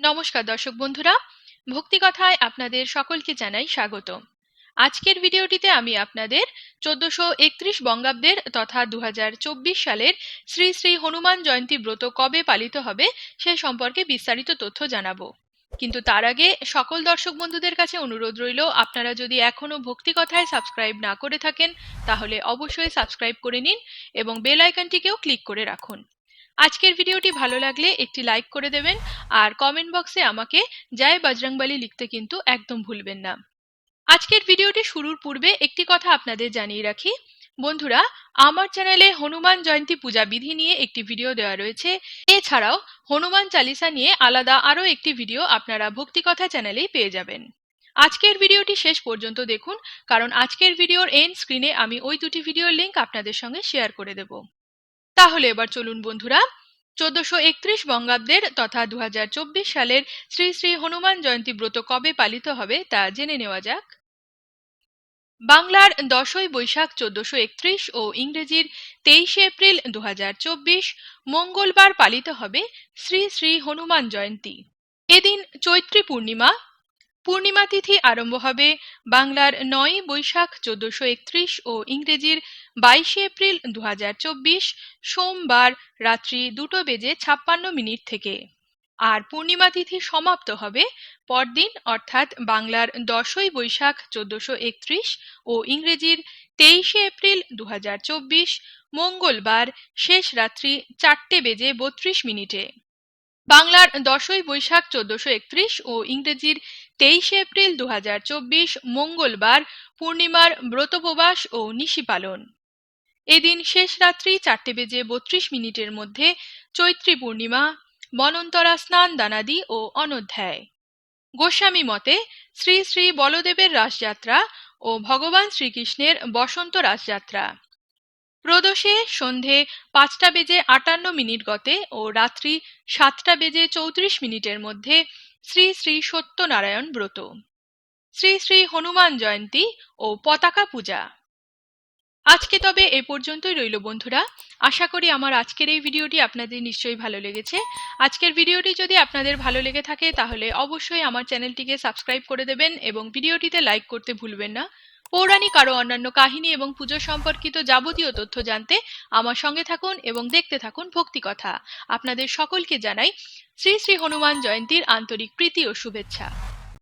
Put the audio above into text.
নমস্কার দর্শক বন্ধুরা ভক্তিকথায় আপনাদের সকলকে জানাই স্বাগত আজকের ভিডিওটিতে আমি আপনাদের চোদ্দশো একত্রিশ বঙ্গাব্দের তথা দু হাজার চব্বিশ সালের শ্রী শ্রী হনুমান জয়ন্তী ব্রত কবে পালিত হবে সে সম্পর্কে বিস্তারিত তথ্য জানাব। কিন্তু তার আগে সকল দর্শক বন্ধুদের কাছে অনুরোধ রইল, আপনারা যদি এখনও ভক্তিকথায় সাবস্ক্রাইব না করে থাকেন, তাহলে অবশ্যই সাবস্ক্রাইব করে নিন এবং বেল আইকনটিকেও ক্লিক করে রাখুন। আজকের ভিডিওটি ভালো লাগলে একটি লাইক করে দেবেন আর কমেন্ট বক্সে আমাকে জয় বজরংবলী লিখতে কিন্তু একদম ভুলবেন না। আজকের ভিডিওটি শুরুর পূর্বে একটি কথা আপনাদের জানিয়ে রাখি। বন্ধুরা, আমার চ্যানেলে হনুমান জয়ন্তী পূজা বিধি নিয়ে একটি ভিডিও দেওয়া রয়েছে। এছাড়াও হনুমান চালিসা নিয়ে আলাদা আরও একটি ভিডিও আপনারা ভক্তিকথা চ্যানেলেই পেয়ে যাবেন। আজকের ভিডিওটি শেষ পর্যন্ত দেখুন, কারণ আজকের ভিডিওর এন্ড স্ক্রিনে আমি ওই দুটি ভিডিওর লিঙ্ক আপনাদের সঙ্গে শেয়ার করে দেব। তাহলে এবার চলুন বন্ধুরা, চোদ্দশো একত্রিশ বঙ্গাব্দের তথা দু সালের শ্রী শ্রী হনুমান জয়ন্তী ব্রত কবে পালিত হবে তা জেনে নেওয়া যাক। বাংলার দশই বৈশাখ চোদ্দশো একত্রিশ ও ইংরেজির তেইশে এপ্রিল দু হাজার চব্বিশ মঙ্গলবার পালিত হবে শ্রী শ্রী হনুমান জয়ন্তী। এদিন চৈত্রী পূর্ণিমা পূর্ণিমা তিথি আরম্ভ হবে বাংলার নয় বৈশাখ চোদ্দশো একত্রিশ ও ইংরেজির বাইশে এপ্রিল দু হাজার চব্বিশ সোমবার রাত্রি দুটো বেজে ছাপ্পান্ন মিনিট থেকে। আর পূর্ণিমা তিথি সমাপ্ত হবে পরদিন, অর্থাৎ বাংলার দশই বৈশাখ চোদ্দশো একত্রিশ ও ইংরেজির তেইশে এপ্রিল দু হাজার চব্বিশ মঙ্গলবার শেষ রাত্রি চারটে বেজে বত্রিশ মিনিটে। বাংলার দশই বৈশাখ চোদ্দশো একত্রিশ ও ইংরেজির তেইশে এপ্রিল দু হাজার চব্বিশ মঙ্গলবার পূর্ণিমার ব্রতোপবাস ও নিশি পালন। এদিন শেষ রাত্রি চারটে বেজে বত্রিশ মিনিটের মধ্যে চৈত্রী পূর্ণিমা মনন্তরা স্নান দানাদি ও অনধ্যায় গোস্বামী মতে শ্রী শ্রী বলদেবের রাসযাত্রা ও ভগবান শ্রীকৃষ্ণের বসন্ত রাসযাত্রা। প্রদোষে সন্ধে পাঁচটা বেজে আটান্ন মিনিট গতে ও রাত্রি সাতটা বেজে চৌত্রিশ মিনিটের মধ্যে শ্রী শ্রী সত্যনারায়ণ ব্রত। শ্রী শ্রী হনুমান জয়ন্তী ও পতাকা পূজা। আজকে তবে এ পর্যন্তই রইল বন্ধুরা। আশা করি আমার আজকের এই ভিডিওটি আপনাদের নিশ্চয়ই ভালো লেগেছে। আজকের ভিডিওটি যদি আপনাদের ভালো লেগে থাকে তাহলে অবশ্যই আমার চ্যানেলটিকে সাবস্ক্রাইব করে দেবেন এবং ভিডিওটিতে লাইক করতে ভুলবেন না। পৌরাণিক আরও অন্যান্য কাহিনী এবং পুজো সম্পর্কিত যাবতীয় তথ্য জানতে আমার সঙ্গে থাকুন এবং দেখতে থাকুন ভক্তি কথা। আপনাদের সকলকে জানাই শ্রী শ্রী হনুমান জয়ন্তীর আন্তরিক প্রীতি ও শুভেচ্ছা।